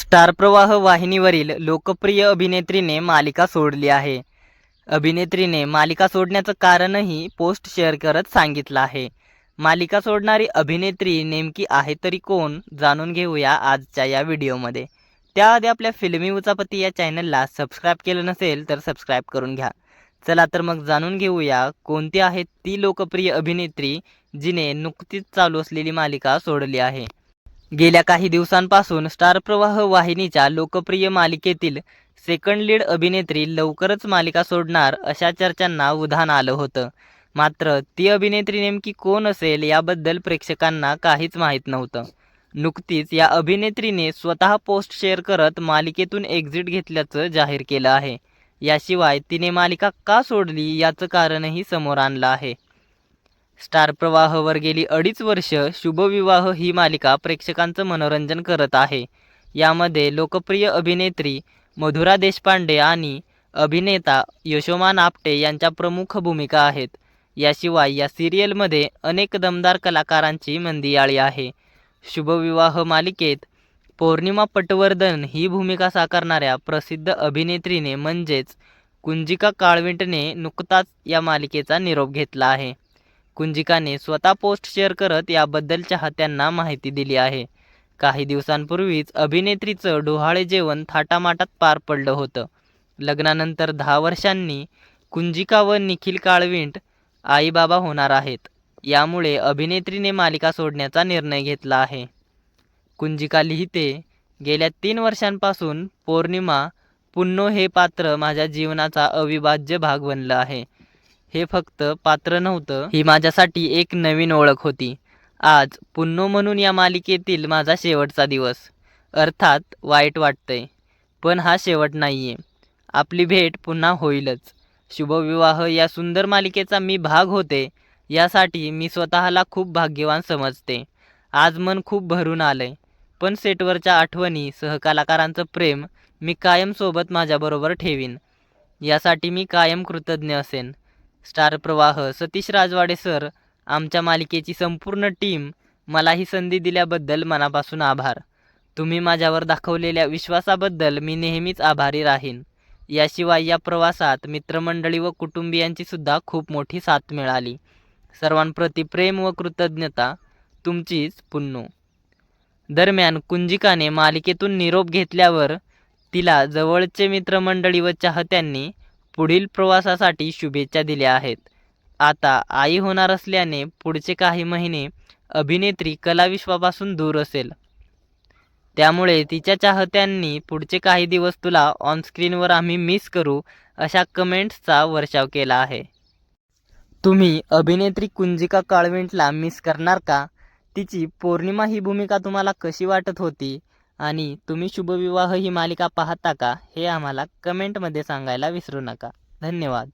Star प्रवाह वाहिनीवरील लोकप्रिय अभिनेत्रीने मालिका सोडली आहे. अभिनेत्रीने मालिका सोडण्याचं कारणही पोस्ट शेअर करत सांगितलं आहे. मालिका सोडणारी अभिनेत्री नेमकी आहे तरी कोण जाणून घेऊया आजच्या या व्हिडिओमध्ये. त्याआधी आपल्या फिल्मी उचापती या चॅनलला सबस्क्राईब केलं नसेल तर सबस्क्राईब करून घ्या. चला तर मग जाणून घेऊया कोणती आहे ती लोकप्रिय अभिनेत्री जिने नुकतीच चालू असलेली मालिका सोडली आहे. गेल्या काही दिवसांपासून स्टार प्रवाह वाहिनीच्या लोकप्रिय मालिकेतील सेकंड लीड अभिनेत्री लवकरच मालिका सोडणार अशा चर्चांना उधाण आलं होतं. मात्र ती अभिनेत्री नेमकी कोण असेल याबद्दल प्रेक्षकांना काहीच माहीत नव्हतं. नुकतीच या अभिनेत्रीने स्वतः पोस्ट शेअर करत मालिकेतून एक्झिट घेतल्याचं जाहीर केलं आहे. याशिवाय तिने मालिका का सोडली याचं कारणही समोर आणलं आहे. स्टार प्रवाहवर गेली अडीच वर्ष शुभविवाह ही मालिका प्रेक्षकांचं मनोरंजन करत आहे. यामध्ये लोकप्रिय अभिनेत्री मधुरा देशपांडे आणि अभिनेता यशोमान आपटे यांच्या प्रमुख भूमिका आहेत. याशिवाय या सिरियलमध्ये अनेक दमदार कलाकारांची मंदियाळी आहे. शुभविवाह मालिकेत पौर्णिमा पटवर्धन ही भूमिका साकारणाऱ्या प्रसिद्ध अभिनेत्रीने म्हणजेच कुंजिका काळविंटने नुकताच या मालिकेचा निरोप घेतला आहे. कुंजिकाने स्वतः पोस्ट शेअर करत याबद्दल चाहत्यांना माहिती दिली आहे. काही दिवसांपूर्वीच अभिनेत्रीचं डोहाळे जेवण थाटामाटात पार पडलं होतं. लग्नानंतर दहा वर्षांनी कुंजिका व निखिल काळविंट आईबाबा होणार आहेत. यामुळे अभिनेत्रीने मालिका सोडण्याचा निर्णय घेतला आहे. कुंजिका लिहिते गेल्या तीन वर्षांपासून पौर्णिमा पुन्नो हे पात्र माझ्या जीवनाचा अविभाज्य भाग बनलं आहे. हे फक्त पात्र नव्हतं. ही माझ्यासाठी एक नवीन ओळख होती. आज पुन्नो म्हणून या मालिकेतील माझा शेवटचा दिवस. अर्थात वाईट वाटतंय. पण हा शेवट नाही आहे आपली भेट पुन्हा होईलच. शुभविवाह या सुंदर मालिकेचा मी भाग होते. यासाठी मी स्वतःला खूप भाग्यवान समजते. आज मन खूप भरून आलंय. पण सेटवरच्या आठवणी सहकलाकारांचं प्रेम मी कायम सोबत माझ्याबरोबर ठेवीन. यासाठी मी कायम कृतज्ञ असेन. स्टार प्रवाह सतीश राजवाडे सर आमच्या मालिकेची संपूर्ण टीम मला ही संधी दिल्याबद्दल मनापासून आभार. तुम्ही माझ्यावर दाखवलेल्या विश्वासाबद्दल मी नेहमीच आभारी राहीन. याशिवाय या प्रवासात मित्रमंडळी व कुटुंबियांची सुद्धा खूप मोठी साथ मिळाली. सर्वांप्रती प्रेम व कृतज्ञता तुमचीच पुन्नू. दरम्यान कुंजिकाने मालिकेतून निरोप घेतल्यावर तिला जवळचे मित्रमंडळी व चाहत्यांनी पुढील प्रवासासाठी शुभेच्छा दिल्या आहेत. आता आई होणार असल्याने पुढचे काही महिने अभिनेत्री कलाविश्वापासून दूर असेल. त्यामुळे तिच्या चाहत्यांनी पुढचे काही दिवस तुला ऑनस्क्रीनवर आम्ही मिस करू अशा कमेंट्सचा वर्षाव केला आहे. तुम्ही अभिनेत्री कुंजिका काळविंटला मिस करणार का? तिची पौर्णिमा ही भूमिका तुम्हाला कशी वाटत होती? आणि तुम्ही शुभविवाह ही मालिका पाहता का हे आम्हाला कमेंटमध्ये सांगायला विसरू नका. धन्यवाद.